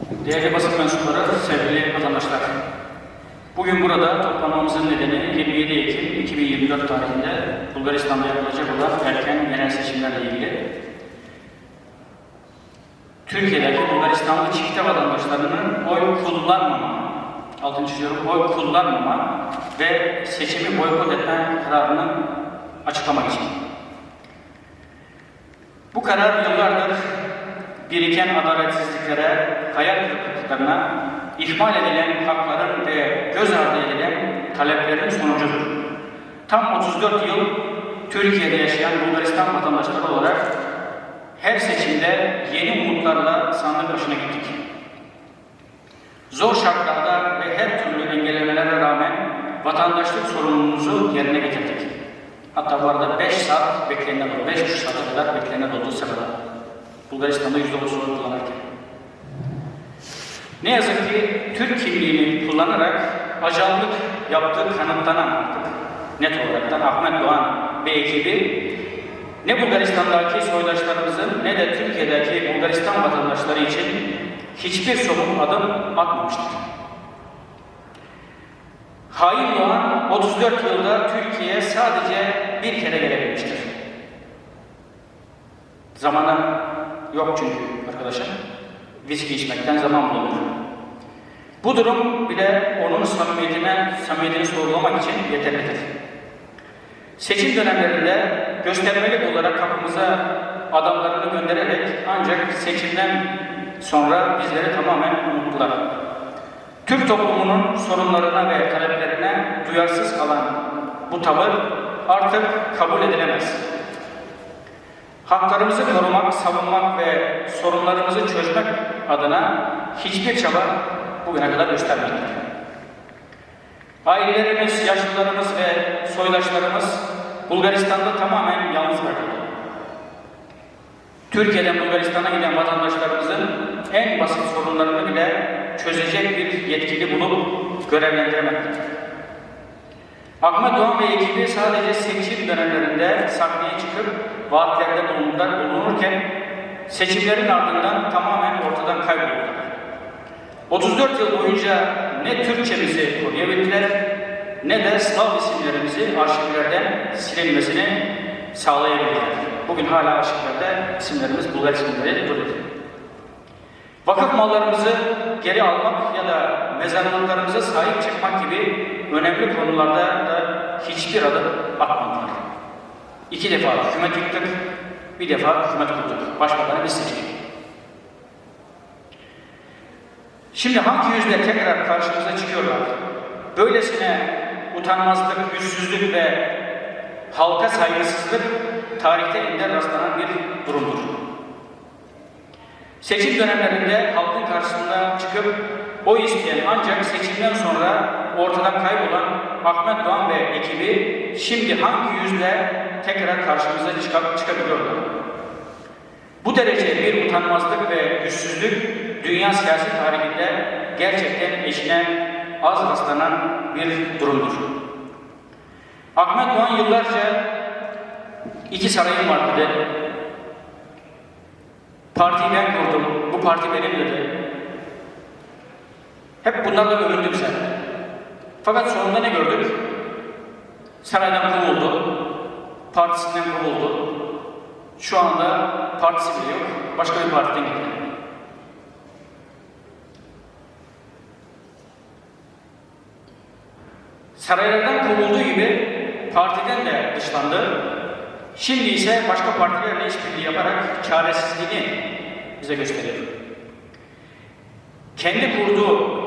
Değerli basın mensupları, sevgili vatandaşlar. Bugün burada toplanmamızın nedeni 27 Ekim 2024 tarihinde Bulgaristan'da yapılacak olan erken genel seçimlerle ilgili. Türkiye'deki Bulgaristanlı çifte vatandaşlarının oy kullanmama, altını çiziyorum, oy kullanmama ve seçimi boykot etme kararını açıklamak için. Bu karar yıllardır biriken adaletsizliklere, hayal kırıklıklarına, ihmal edilen hakların ve göz ardı edilen taleplerin sonucudur. Tam 34 yıl Türkiye'de yaşayan Bulgaristan vatandaşları olarak her seçimde yeni umutlarla sandık başına gittik. Zor şartlarda ve her türlü engellemelere rağmen vatandaşlık sorumluluğumuzu yerine getirdik. Hatta bu arada 5 saat beklenen oldu, 5 saate kadar beklenen olduğu sırada. Bulgaristan'da %30 oy kullanırken. Ne yazık ki Türk kimliğini kullanarak ajanlık yaptığı kanıtlanan artık net olaraktan Ahmet Doğan ve ekibi ne Bulgaristan'daki soydaşlarımızın ne de Türkiye'deki Bulgaristan vatandaşları için hiçbir somut adım atmamıştır. Hain Doğan 34 yılda Türkiye'ye sadece bir kere gelebilmiştir. Zamanı yok çünkü arkadaşlar. Viski içmekten zaman bulunur. Bu durum bile onun samimiyetine, samimiyetini sorgulamak için yeterlidir. Seçim dönemlerinde göstermelik olarak kapımıza adamlarını göndererek ancak seçimden sonra bizleri tamamen unuttular. Türk toplumunun sorunlarına ve taleplerine duyarsız kalan bu tavır artık kabul edilemez. Haklarımızı korumak, savunmak ve sorunlarımızı çözmek adına hiçbir çaba bugüne kadar göstermediler. Ailelerimiz, yaşlılarımız ve soydaşlarımız Bulgaristan'da tamamen yalnız bırakıldı. Türkiye'den Bulgaristan'a giden vatandaşlarımızın en basit sorunlarını bile çözecek bir yetkili bulup görevlendiremektedir. Ahmet Doğan ve ekibi sadece seçim dönemlerinde sahneye çıkıp vaatlerde bulunurken seçimlerin ardından tamamen ortadan kayboldular. 34 yıl boyunca ne Türkçemizi koruyabildiler ne de Slav isimlerimizi arşivlerden silinmesini sağlayabildiler. Bugün hala arşivlerde isimlerimiz Bulgar isimleri duruyor. Vakıf mallarımızı geri almak ya da mezarlıklarımıza sahip çıkmak gibi önemli konularda da hiçbir adım atmadılar. İki defa hükümet yıktık, bir defa hükümet kurduk. Başbakanı biz seçtik. Şimdi hangi yüzle tekrar karşımıza çıkıyorlar? Böylesine utanmazlık, yüzsüzlük ve halka saygısızlık tarihte ender rastlanan bir durumdur. Seçim dönemlerinde halkın karşısına çıkıp oy isteyen ancak seçimden sonra ortadan kaybolan Ahmet Doğan ve ekibi şimdi hangi yüzle tekrar karşımıza çıkıp çıkabiliyorlar? Bu derece bir utanmazlık ve yüzsüzlük dünya siyasi tarihinde gerçekten eşine az rastlanan bir durumdur. Ahmet Doğan yıllarca iki sarayım var dedi. Partiyi ben kurdum, bu parti benim dedi. Hep bunlarla övündüm sen. Fakat sonunda ne gördük? Saraydan kovuldu, partisinden kovuldu. Şu anda partisi bile yok, başka bir partiden gitti. Saraylardan kovulduğu gibi partiden de dışlandı. Şimdi ise başka partilerle işbirliği yaparak çaresizliğini bize gösteriyor. Kendi kurduğu,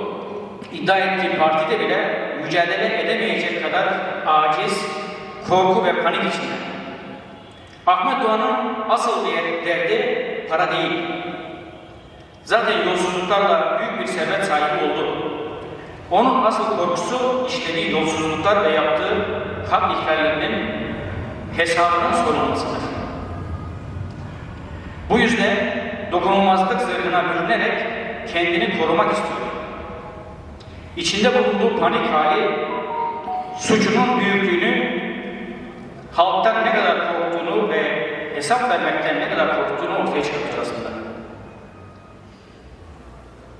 iddia ettiği partide bile mücadele edemeyecek kadar aciz, korku ve panik içinde. Ahmet Doğan'ın asıl diğer derdi para değil. Zaten yolsuzluklarla büyük bir servet sahibi oldu. Onun asıl korkusu işlediği yolsuzluklar ve yaptığı hak ihlallerinin hesabının sorulmasıdır. Bu yüzden dokunulmazlık zırhına bürünerek kendini korumak istiyor. İçinde bulunduğu panik hali suçunun büyüklüğünü, halktan ne kadar korktuğunu ve hesap vermekten ne kadar korktuğunu ortaya çıkartıyor aslında.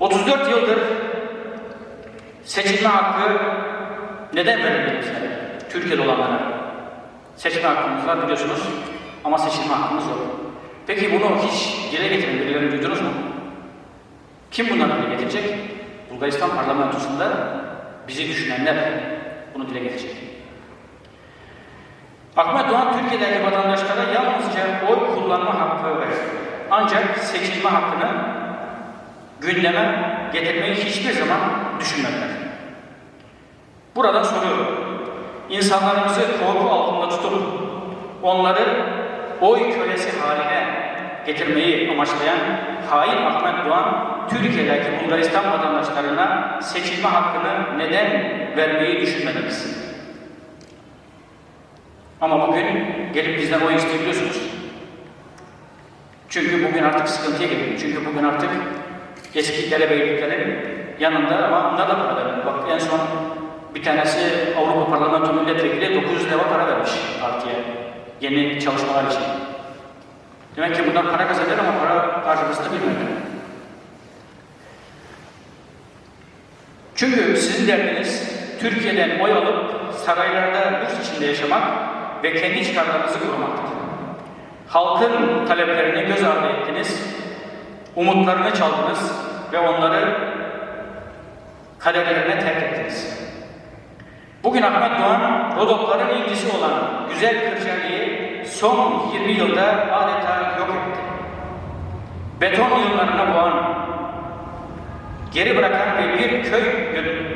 34 yıldır seçilme hakkı neden verildi bize? Türkiye'de olanlara. Seçme hakkımız var biliyorsunuz ama seçilme hakkımız yok. Peki bunu hiç dile getiren birilerini duydunuz mu? Kim bunları dile getirecek? Bulgaristan parlamentosunda bizi düşünenler bunu dile getirecek. Ahmet Doğan Türkiye'deki vatandaşlara yalnızca oy kullanma hakkı verir. Ancak seçilme hakkını gündeme getirmeyi hiçbir zaman düşünmediler. Buradan soruyorum. İnsanlarımızı korku altında tutup onları oy kölesi haline getirmeyi amaçlayan hain Ahmet Doğan, Türkiye'deki Bulgaristan vatandaşlarına seçilme hakkını neden vermeyi düşünmediniz? Ama bugün gelip bizden oy isteyebiliyorsunuz. Çünkü bugün artık sıkıntıya geliyor. Çünkü bugün artık eski derebeyliklerin yanında ama onlar da vermiyor. Bak en son bir tanesi Avrupa Parlamento Milletvekili 900 lira para vermiş partiye. Yeni çalışmalar için. Demek ki bundan para kazanır ama para karşılığında bilmiyor. Çünkü sizin derdiniz Türkiye'den oy alıp saraylarda lüks içinde yaşamak ve kendi çıkarlarınızı korumaktır. Halkın taleplerini göz ardı ettiniz, umutlarını çaldınız ve onları kaderlerine terk ettiniz. Bugün Ahmet Doğan, Rodopların incisi olan güzel Kırcaali'yi son 20 yılda adeta yok etti. Beton yığınlarına boğan, geri bırakan ve bir köy gö-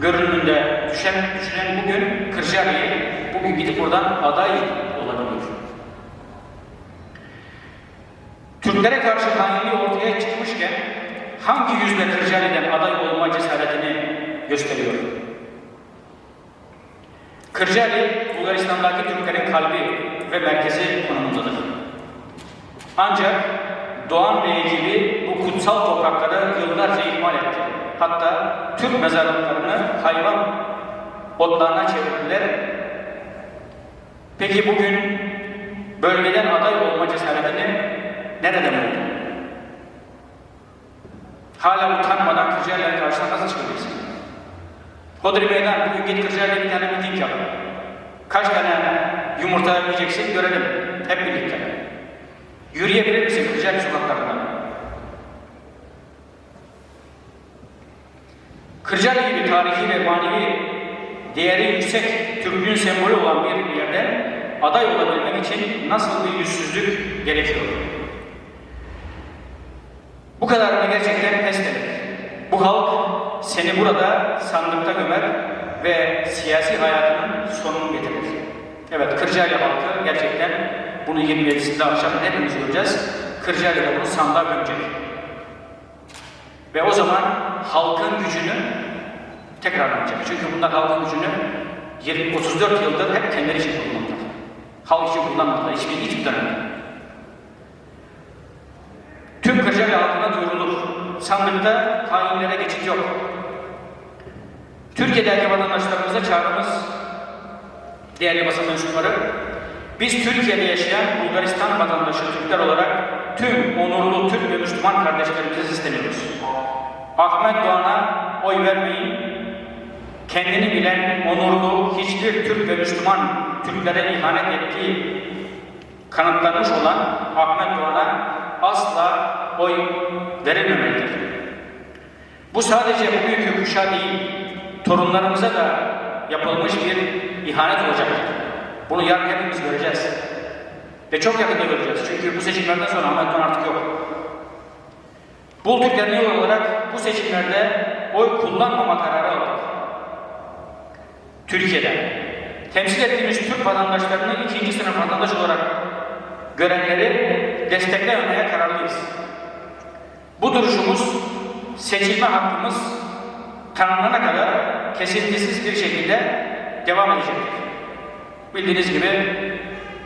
görünümünde düşen, düşünen bugün Kırcaali'yi bugün gidip buradan aday olabiliyor. Türklere karşı hainliği ortaya çıkmışken hangi yüzle Kırcaali'den aday olma cesaretini gösteriyor? Kırcaali, Bulgaristan'daki Türklerin kalbi ve merkezi konumundadır. Ancak Doğan Bey gibi bu kutsal toprakları yıllarca ihmal etti. Hatta Türk mezarlıklarını hayvan otlarına çevirdiler. Peki bugün bölgeden aday olma cesaretini nereden buldu? Hala utanmadan Kırcaali'nin karşısına nasıl çıkacaksın? Hodri Meydan bugün git Kırcaali'de bir tane miting yap. Kaç tane yumurta yiyeceksin görelim hep birlikte. Yürüyebilir misin Kırcaali sokaklarında? Kırcaali gibi tarihi ve manevi değeri yüksek Türklüğün sembolü olan bir yerden aday olabilmek için nasıl bir yüzsüzlük gerekiyor? Bu kadarını gerçekten pes. Bu halk seni burada sandıkta gömer ve siyasi hayatının sonunu getirir. Evet, Kırcaali halkı gerçekten bunu 27'sinde akşam hepimiz göreceğiz. Kırcaali de bunu sandığa gömecek. Ve o zaman halkın gücünü tekrarlanacak. Çünkü bunlar halkın gücünü 20, 34 yıldır hep kendileri için kullandılar. Halk için kullanmadılar. Hiçbir, hiçbir dönemde. Tüm Kırcaali halkına duyurulur. Sandıkta hainlere geçit yok. Türkiye'deki vatandaşlarımıza çağrımız, değerli basın mensupları, biz Türkiye'de yaşayan Bulgaristan vatandaşı Türkler olarak tüm onurlu Türk ve Müslüman kardeşlerimize sesleniyoruz. Ahmet Doğan'a oy vermeyin. Kendini bilen, onurlu, hiçbir Türk ve Müslüman Türklere ihanet ettiği kanıtlanmış olan Ahmet Doğan'a asla oy verilmemelidir. Bu sadece bugünkü kuşa değil, torunlarımıza da yapılmış bir ihanet olacaktır. Bunu yarın hepimiz göreceğiz. Ve çok yakında göreceğiz. Çünkü bu seçimlerden sonra Ahmet Doğan artık yok. Bul Türk Derneği olarak bu seçimlerde oy kullanmama kararı aldık. Türkiye'de temsil ettiğimiz Türk vatandaşlarını ikinci sınıf vatandaş olarak görenleri desteklememeye kararlıyız. Bu duruşumuz seçilme hakkımız tanımlanana kadar kesintisiz bir şekilde devam edecektir. Bildiğiniz gibi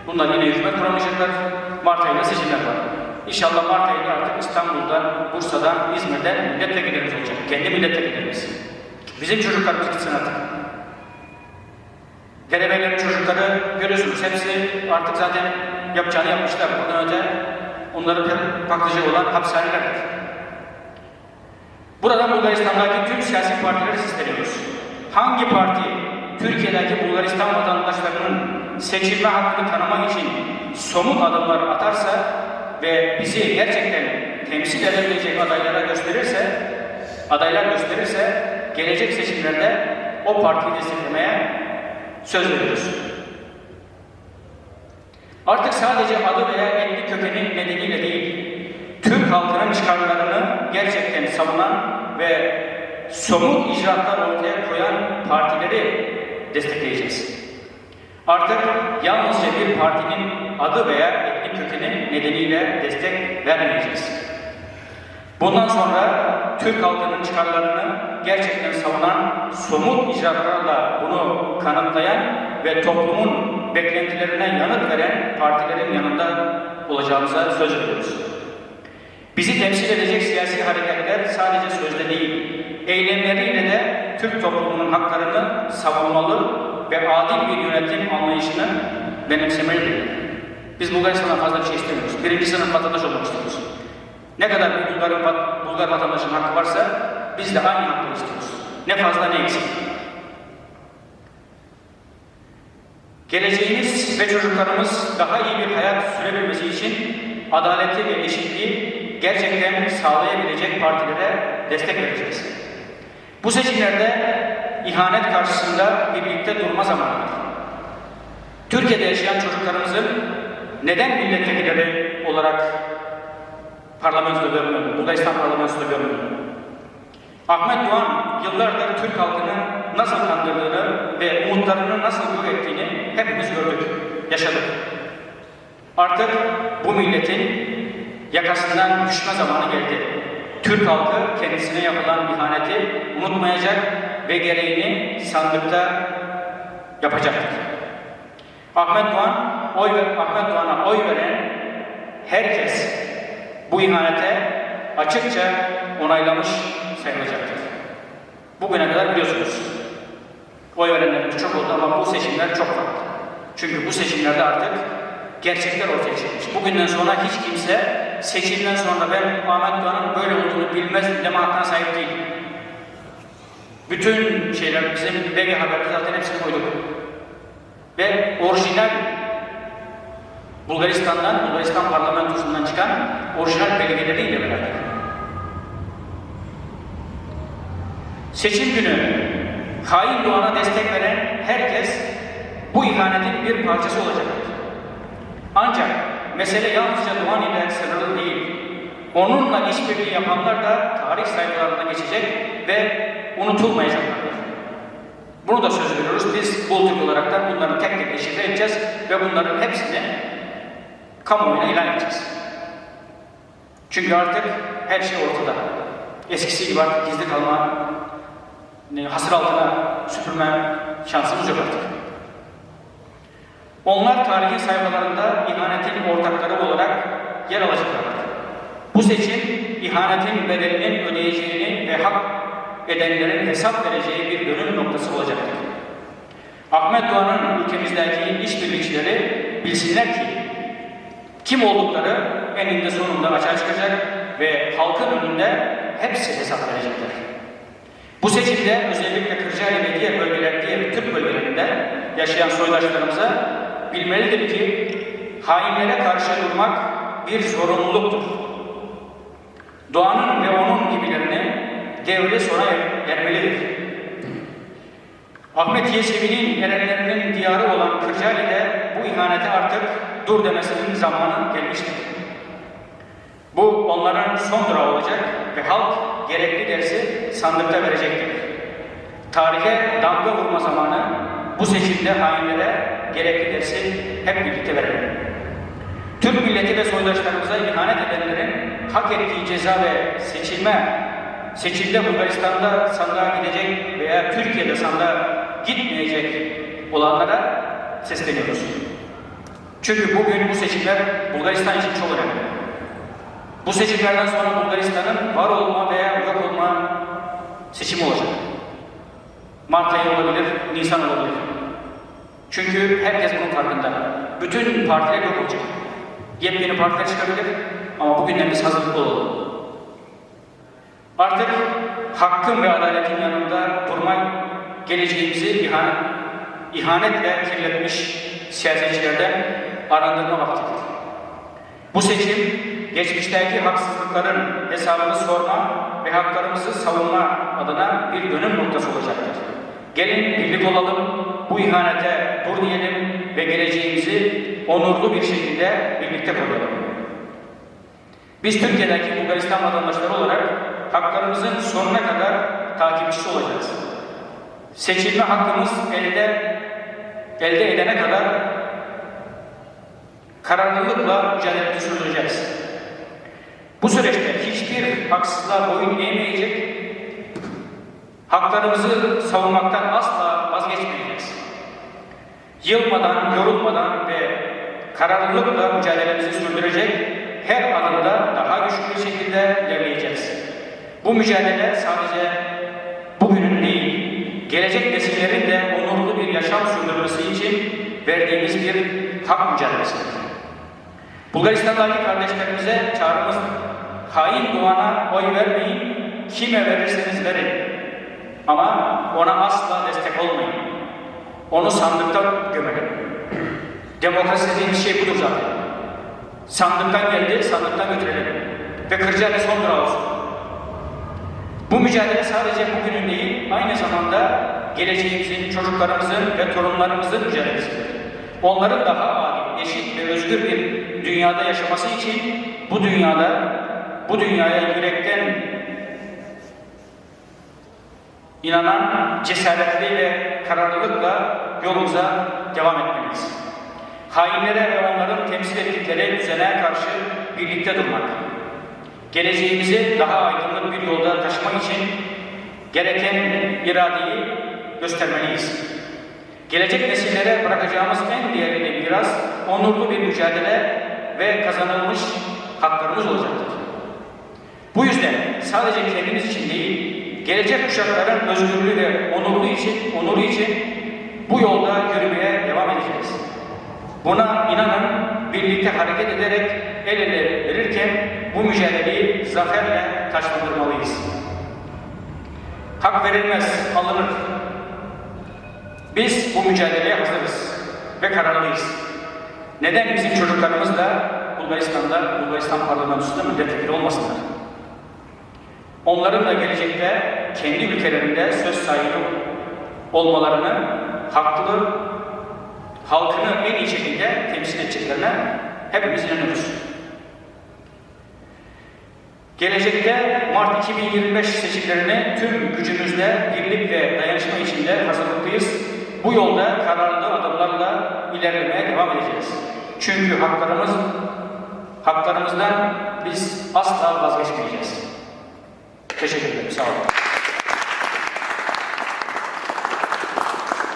bunlar yine hükümet kuramayacaklar. Mart ayında seçimler var. İnşallah Mart ayında artık İstanbul'da, Bursa'da, İzmir'de milletvekillerimiz olacak. Kendi milletvekillerimiz. Bizim çocuklarımız gitsin artık. Derebeylerin çocukları görüyorsunuz hepsi artık zaten yapacağını yapmışlar. Bundan önce onları paklıcı olan hapishanelerdir. Buradan Bulgaristan'daki tüm siyasi partileri sesleniyoruz. Hangi parti Türkiye'deki Bulgaristan vatandaşlarının seçilme hakkını tanımak için somut adımlar atarsa ve bizi gerçekten temsil edebilecek adaylara gösterirse, adaylar gösterirse gelecek seçimlerde o partiyi desteklemeye söz veriyoruz. Artık sadece adı veya etnik kökeni nedeniyle değil, Türk halkının çıkarlarını gerçekten savunan ve somut icraatlar ortaya koyan partileri destekleyeceğiz. Artık yalnızca bir partinin adı veya etnik kökeni nedeniyle destek vermeyeceğiz. Bundan sonra Türk halkının çıkarlarını gerçekten savunan, somut icraatlarla bunu kanıtlayan ve toplumun beklentilerine yanıt veren partilerin yanında olacağımıza söz veriyoruz. Bizi temsil edecek siyasi hareketler sadece sözde değil, eylemleriyle de Türk toplumunun haklarını savunmalı ve adil bir yönetim anlayışını benimsemelidir. Biz Bulgaristan'dan fazla bir şey istemiyoruz. Birinci sınıf vatandaş olmak istiyoruz. Ne kadar bir Bulgar, Bulgar hakkı varsa biz de aynı hakkı istiyoruz. Ne fazla ne eksik. Geleceğimiz ve çocuklarımız daha iyi bir hayat sürebilmesi için adaleti ve eşitliği gerçekten sağlayabilecek partilere destek vereceğiz. Bu seçimlerde ihanet karşısında birlikte durma zamanıdır. Türkiye'de yaşayan çocuklarımızın neden milletvekilleri olarak parlamentoda görmüyor, Bulgaristan parlamentosunda görmüyor? Ahmet Doğan yıllardır Türk halkını nasıl kandırdığını ve umutlarını nasıl yok ettiğini hepimiz gördük, yaşadık. Artık bu milletin yakasından düşme zamanı geldi. Türk halkı kendisine yapılan ihaneti unutmayacak ve gereğini sandıkta yapacaktır. Ahmet Doğan, oy Ahmet Doğan'a oy veren herkes bu ihanete açıkça onaylamış sayılacaktır. Bugüne kadar biliyorsunuz. Oy verenlerimiz çok oldu ama bu seçimler çok farklı. Çünkü bu seçimlerde artık gerçekler ortaya çıkmış. Bugünden sonra hiç kimse seçimden sonra ben Ahmet Doğan'ın böyle olduğunu bilmez deme hakkına sahip değil. Bütün şeyler bizim BG Haber'de zaten hepsini koyduk. Ve orijinal Bulgaristan'dan, Bulgaristan parlamentosundan çıkan orijinal belgeleriyle beraber. Seçim günü hain Doğan'a destek veren herkes bu ihanetin bir parçası olacaktır. Ancak mesele yalnızca Doğan ile sınırlı değil. Onunla işbirliği yapanlar da tarih sayfalarına geçecek ve unutulmayacaklardır. Bunu da söz veriyoruz. Biz Bultuk olarak da bunları tek tek eşit edeceğiz ve bunların hepsini kamuoyuna ilan edeceğiz. Çünkü artık her şey ortada. Eskisi gibi artık gizli kalma, hasır altına süpürme şansımız yok artık. Onlar tarihi sayfalarında ihanetin ortakları olarak yer alacaklardır. Bu seçim ihanetin bedelinin ödeyeceğini ve hak edenlerin hesap vereceği bir dönüm noktası olacaktır. Ahmet Doğan'ın ülkemizdeki işbirlikçileri bilsinler ki kim oldukları eninde sonunda açığa çıkacak ve halkın önünde hepsi hesap verecekler. Bu seçimde özellikle Kırcaali ve diğer bölgeler, diğer Türk bölgelerinde yaşayan soydaşlarımıza bilmelidir ki hainlere karşı durmak bir sorumluluktur. Doğanın ve onun gibilerini devri sona er ermelidir. Ahmet Yesevi'nin erenlerinin diyarı olan Kırcaali'de bu ihanete artık dur demesinin zamanı gelmiştir. Bu onların son durağı olacak ve halk gerekli dersi sandıkta verecektir. Tarihe damga bu seçimde hainlere gerekli dersi hep birlikte verelim. Türk milleti ve soydaşlarımıza ihanet edenlerin hak ettiği ceza ve seçilme, seçimde Bulgaristan'da sandığa gidecek veya Türkiye'de sandığa gitmeyecek olanlara sesleniyoruz. Çünkü bugün bu seçimler Bulgaristan için çok önemli. Bu seçimlerden sonra Bulgaristan'ın var olma veya yok olma seçimi olacak. Mart ayı olabilir, Nisan olabilir. Çünkü herkes bunun farkında. Bütün partiler yok olacak. Yepyeni partiler çıkabilir ama bugünden biz hazırlıklı olalım. Artık hakkın ve adaletin yanında durmak geleceğimizi ihanet, ihanetle kirletmiş siyasetçilerden arındırma vaktidir. Bu seçim geçmişteki haksızlıkların hesabını sorma ve haklarımızı savunma adına bir dönüm noktası olacaktır. Gelin birlik olalım, bu ihanete dur diyelim ve geleceğimizi onurlu bir şekilde birlikte koruyalım. Biz Türkiye'deki Bulgaristan vatandaşları olarak haklarımızın sonuna kadar takipçisi olacağız. Seçilme hakkımız elde elde edene kadar kararlılıkla mücadelemizi sürdüreceğiz. Bu süreçte hiçbir haksızlığa boyun eğmeyecek, haklarımızı savunmaktan asla vazgeçmeyeceğiz. Yılmadan, yorulmadan ve kararlılıkla mücadelemizi sürdürecek, her alanda daha güçlü bir şekilde ilerleyeceğiz. Bu mücadele sadece bugünün değil, gelecek nesillerin de onurlu bir yaşam sürdürmesi için verdiğimiz bir hak mücadelesidir. Bulgaristan'daki kardeşlerimize çağrımız hain doğana oy vermeyin, kime verirseniz verin. Ama ona asla destek olmayın. Onu sandıkta gömelim. Demokrasi dediğimiz şey budur zaten. Sandıktan geldi, sandıktan götürelim. Ve Kırcaali son durağı olsun. Bu mücadele sadece bugünün değil, aynı zamanda geleceğimizin, çocuklarımızın ve torunlarımızın mücadelesidir. Onların daha adil, eşit ve özgür bir dünyada yaşaması için bu dünyada, bu dünyaya yürekten inanan cesaretli ve kararlılıkla yolumuza devam etmeliyiz. Hainlere ve onların temsil ettikleri düzene karşı birlikte durmak, geleceğimizi daha aydınlık bir yolda taşımak için gereken iradeyi göstermeliyiz. Gelecek nesillere bırakacağımız en değerli miras, onurlu bir mücadele ve kazanılmış haklarımız olacaktır. Bu yüzden sadece kendimiz için değil, gelecek kuşakların özgürlüğü ve onurlu için, onuru için bu yolda yürümeye devam edeceğiz. Buna inanın birlikte hareket ederek el ele verirken bu mücadeleyi zaferle taşlandırmalıyız. Hak verilmez, alınır. Biz bu mücadeleye hazırız ve kararlıyız. Neden bizim çocuklarımız da Bulgaristan'da, Bulgaristan parlamentosunda milletvekili olmasınlar? Onların da gelecekte kendi ülkelerinde söz sahibi olmalarını haklı, halkını en iyi şekilde temsil edeceklerine hepimiz inanıyoruz. Gelecekte Mart 2025 seçimlerine tüm gücümüzle birlik ve dayanışma içinde hazırlıklıyız. Bu yolda kararlı adımlarla ilerlemeye devam edeceğiz. Çünkü haklarımız haklarımızdan biz asla vazgeçmeyeceğiz. 谢谢你们的笑。